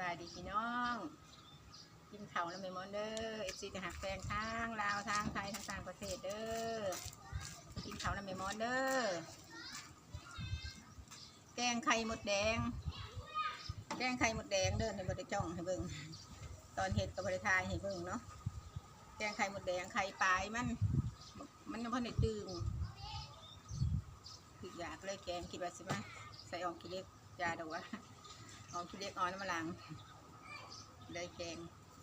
บายดีพี่น้อง กินเขาวแล้วไม่มอนเด้อเอฟซีจะหักแฟนทางลาวทางไทยทางต่างประเทศเด้อกินเขาวแล้วไม่มอนเด้อแกงไข่หมดแดง แกงไข่หมดแดงเด้อในบริจ้องให้เบิ่งตอนเห็ดกับบริทายให้เบิ่งเนาะแกงไข่หมดแดงไข่ปลายมัน มันยังพอในตึงคืออยากเลยแกงคิดว่าสิมาใส่ออกขี้เล็กยาดอกว่า ออกขี้เล็กอ่อนมาลังเลยแกง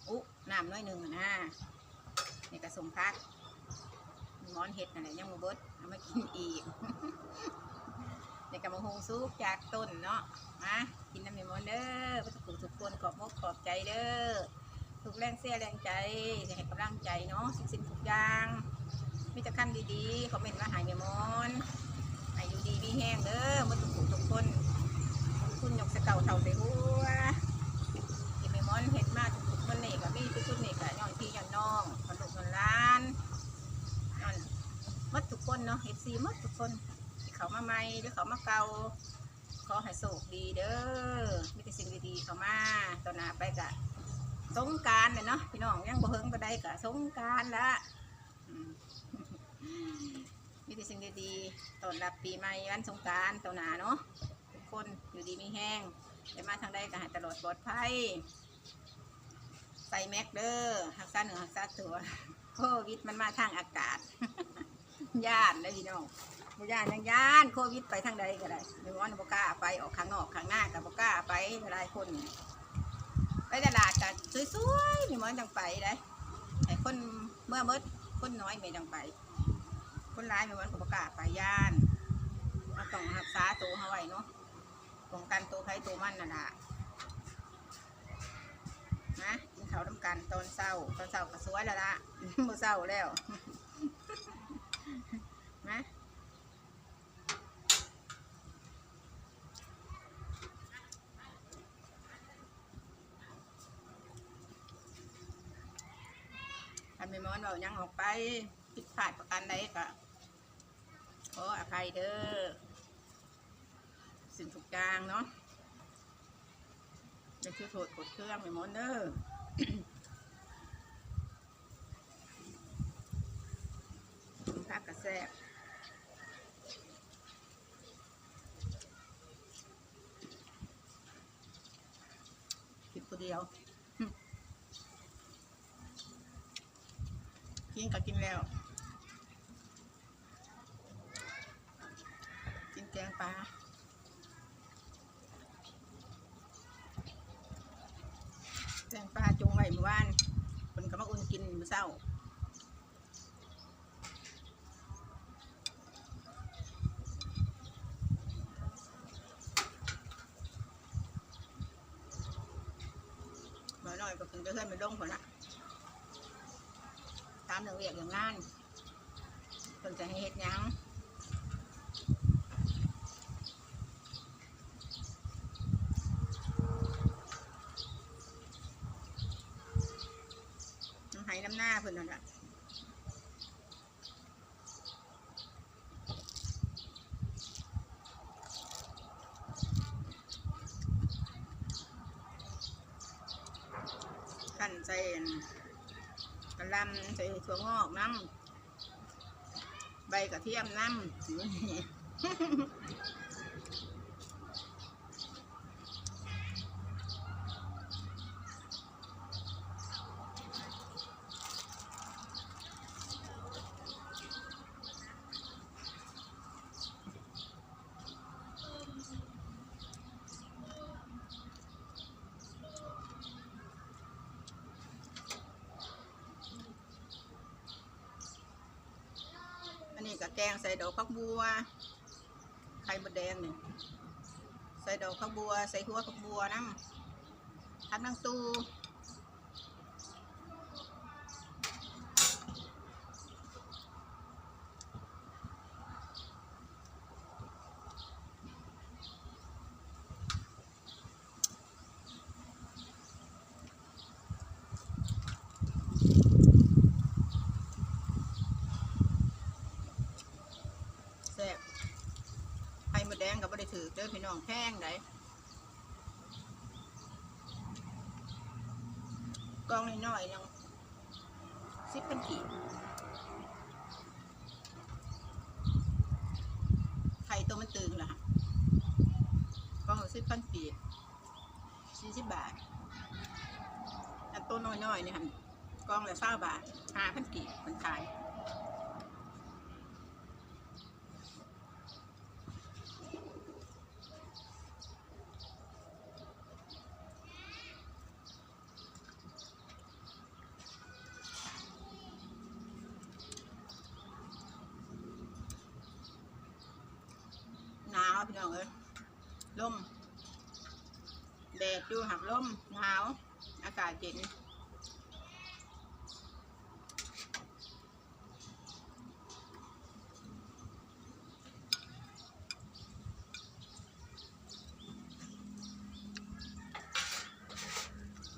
อุ๊น้ำน้อยหนึ่งอะนะนี่กระสมพักมอนเห็ดอะไรยังมาเบิดเอามากินอีกนี่กระมะฮงซุปจากต้นเนาะมากินน้ำมีมอนเด้อพระทุกทุกคนขอบมกขอบใจเด้อทุกแรงเสียแรงใจจะให้กำลังใจเนาะสิ่งสิ่งทุกอย่างมีแต่ขั้นดีๆเขาเป็นมาหายเมมอนให้อยู่ดีมีแห้งเด้อมาทุกทุกคน คุณยกสเก่าเท่าใส่หัวที่ไม่มอนเห็ดมากทุกๆมันนี่กับพี่ทุกๆนี่กับย้อนพี่ย้อนน้องคนลูกคนล้านย้อนหมดทุกคนเนาะเอฟซีมัดทุกคนที่เขามาใหม่หรือเขามาเก่าขอให้โชคดีเด้อมีแต่สิ่งดีๆเข้ามาตอนหน้าไปกะสงการเลยเนาะพี่น้องยังบ่เฮิงก็ได้กะสงการละมีแต่สิ่งดีๆตอนรับปีใหม่วันสงการตอนหน้าเนาะ คนอยู่ดีมีแห้งไปมาทางใดก็ห้ตลอดปลอดภัยใส่แม็กเดอร์หักษาเหนือหักษาตัวโควิดมันมาทางอากาศย่านเลยพี่น้องบ่ย่านยังย่านโควิดไปทางใดก็ได้ไม่ว่าบกล้าไปออกข้างนอกข้างหน้ากับบกล้าไปหลายคน ไปตลาดกันสวยๆนี่มันจังไปได้ไอ้คนเมื่อมืดคนน้อยไม่จังไป คนร้ายไม่ว่ากับบกล้าไปย่านเราต้องรักษาตัวเขาไว้เนาะ ป้องกันตัวใครตัวมันน่ะนะนะกินเขาวทำกันตอนเศร้าตอนเศร้าก็สวยแล้วละมื่อเศร้าแล้วนะทำไม่มอนเรายังออกไปผิดพลาดประการใดก็ขออภัยเด้อ สิ่งทุกอย่างเนาะจะคือโทษกดเครื่องไปหมดเด้อพักกระแซบกินคนเดียวกินก็กินแล้ว กินแกงปลาแกงปลาจงไว้เมื่อวานคนก็ มื้อเช้าบ่หน่อยก็คงจะเพื่อนไปลงคนละตามเรื่องเรียกอย่างงานคนจะให้เฮ็ดหยัง น้ำ พิ่นนั่นแหละขั้นใส่กระลำใส่ถั่วงอกน้ำใบกระเทียมน้ำ นนี้ก็แกงใส่ดอกผักบัว ไข่มดแดงนี่ใส่ดอกผักบัว ใส่หัวผักบัวน้ำทักน้ำตูแซ่บไข่มดแดงกับบได้ ถือเด้อพี่น้องแพงไดกองน้อยๆยังสิบเป็นขีดไข่ตัวมันตึงเหรอฮะกองละสิบพันกีดสี่สิบบาท อันตัวน้อยๆเนี่ยค่ะกองละเศร้าบาทห้าพันกีดมันขาย พี่น้องเอ้ยลมแดดดูหักลมหนาว อากาศเย็น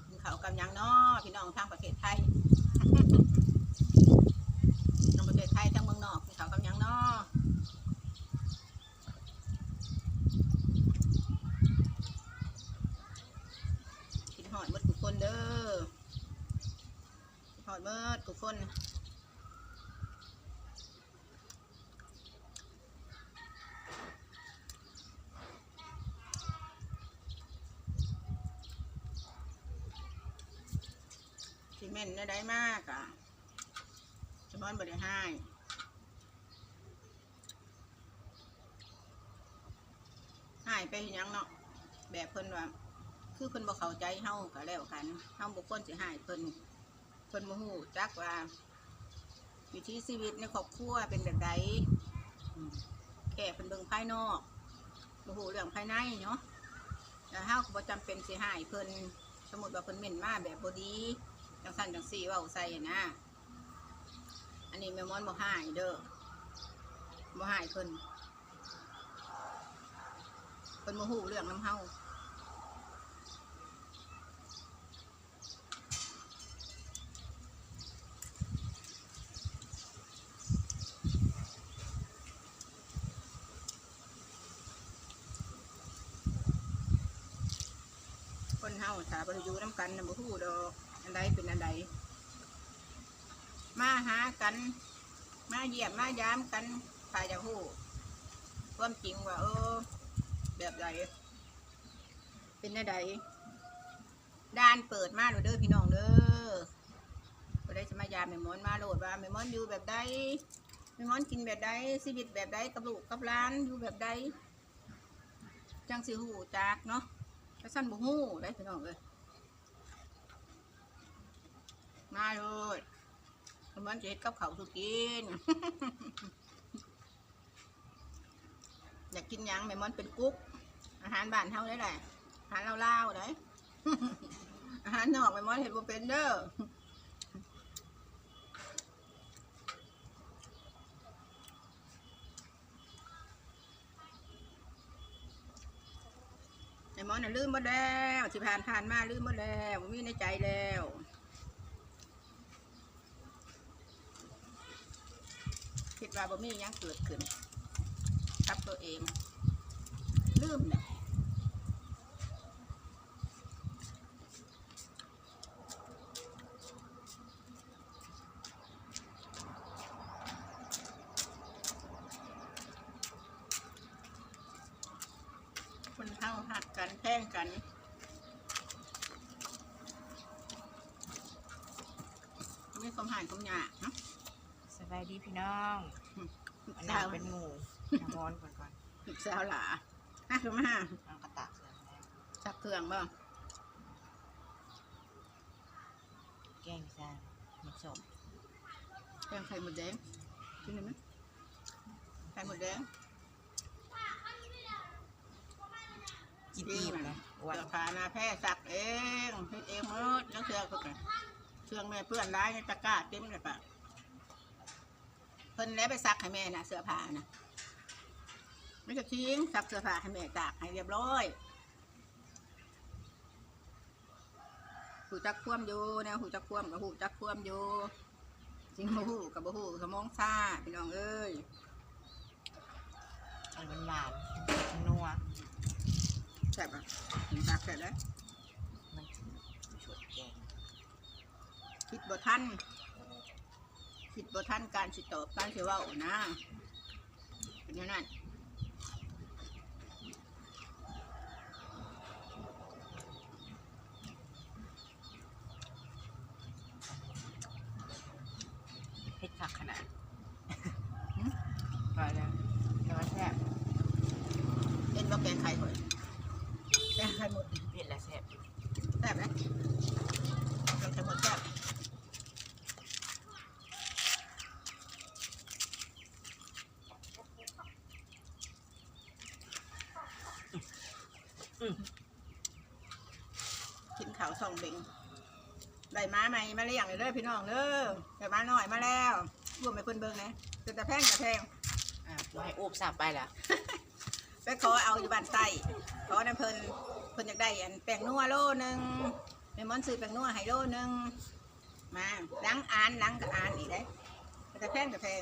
กินเขาวกับหยังเนาะพี่น้องทางประเทศไทย ทางประเทศไทยทางเมืองนอกกินเขาวกับหยังเนาะ กินหอดหมดทุกคนเด้อกินหอดหมดทุก คนซีเมนต์ได้มากอะสมอนบริหายหายไปยังเนาะแบบเพิ่นว่า คือเพิ่นบ่เข้าใจเฮาก็แล้วกันเฮาบ่ควรสิให้เพิ่น เพิ่นบ่ฮู้จักว่า วิถีชีวิตในครอบครัวเป็นแบบใดแค่เพิ่นเบิ่งภายนอกบ่ฮู้เรื่องภายในเนาะแล้วเฮาก็บ่จำเป็นสิให้เพิ่นสมมุติว่าเพิ่นเม่นมาแบบบ่ดีจังซั่นจังซี่เว้าใส่นะอันนี้แม่มอนบ่ให้เด้อบ่ให้เพิ่นเพิ่นบ่ฮู้เรื่องนำเฮา เฮาถ้าบริยูน้ำกันนะบ่ฮู้ดอกอันใดเป็นอันใดมาหากัน มาเยียมมายามกันถ้าจะฮู้ความจริงว่าเออ แบบใดเป็นอันใดด้านเปิดมาโลดเด้อพี่น้องเด้อบ่ได้จะมายามแม่หมอนมาโหลดว่าแม่หมอนอยู่แบบใดแม่หมอนกินแบบใดชีวิตแบบใดกับลูกกับหลานอยู่แบบใดจังสิฮู้จักเนาะ ถ้าสั้นบ่หู้ได้พี่น้องเลยมาเลยมันจะเห็ดกับเขาสุกิน อยากกินยังแม่มอนเป็นกุ๊ก อาหารบ้านเท่าได้แหละอาหารเล่าๆได้อาหารนอกแม่มอนเห็ดบ่เป็นเด้อ มอนน่ะลืมหมดแล้วสิผ่านผ่านมาลืมหมดแล้วบ่มีในใจแล้วคิดว่าบ่มียังเกิดขึ้นกับตัวเอง ลืมเนี่ยคนเท่าหักกันแท่งกัน ไม่ความหายความหยาเนาะสบายดีพี่น้องอันนั้สานวเป็นหมูน้ำร้อนก่อนก่อนสาวหลาฮะคือมาเอากระตากเสร็จแล้วสักเครื่องบ้างแกงจานมันสมแกงไข่หมดแดงกินได้ไหมไข่หมดแดงกินอิ่มเลยอ้วนเสื้อผ้าหนาแพร่ซักเองเฮ็ดเองหมดแล้วเสื้อก็กัน เสื้อแม่เพื่อนร้ายในตะกร้าเต็มเลยปะเพิ่นแล้วไปซักให้แม่น่ะเสื้อผ้าน่ะไม่จะทิ้งซักเสื้อผ้าให้แม่ตากให้เรียบร้อยหูจักคว่ำอยู่แนวหูจักคว่ำกับหูจักคว่ำอยู่จริงบ่หูกับบ่หูสมองซ่าพี่น้องเอ้ยอันมันหวานๆนัวแซ่บอะกินซักเสร็จแล้ว มันฉุดแกง คิดบ่ทันคิดบ่ทันการสิตอบการสิว่านะเป็นอย่างนั้น เผ็ดผักขนาดไปแล้วแล้วก็แซ่บ เห็นว่าแกงไข่หอยแกงไข่หมด เผ็ดและแซ่บ แซ่บไหมแกงไข่หมดแซ่บกินข้าวส องเบ่งได้ม้าใหม่มาเลี้ยงเลยเด้อพี่น้องเด้อได้ม้าหน่อยมาแล้วรวมไปเพิ่นเบิ่งนะจะตะแพงตะแพงอะบ่ให้อูบสับไปล่ะไปขอเอาอยู่บ้านใต้ขอน้ำเพิ่นเพิ่นอยากได้อันแป้งนัวโลหนึงแม่มอนซื้อแป้งนัวให้โลหนึงมาล้างอ่านล้างกับอ่านอีกได้แต่แพงแต่แพง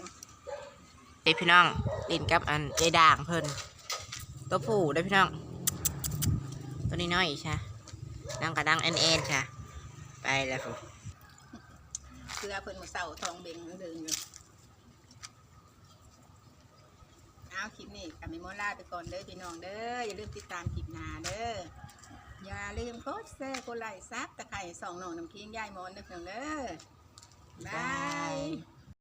เด็พี่น้องลินกับอันใจด่างเพิ่นตัวผู้เด้อพี่น้อง ตัวนี้น้อยใช่ ดังกระดังแอนแอนค่ะ ไปแล้วฟูเกลือเพิ่นมาเศร้าทองเบ่งเดินอยู่เอาคลิปนี้กับแม่มอนลาไปก่อนเด้อพี่น้องเด้ออย่าลืมติดตามคลิปหน้าเด้ออย่าลืมกดแชร์กดไลค์ซับตะไคร่ส่องหนองน้ำเคียงยายมอนเด้อพี่น้องเด้อบาย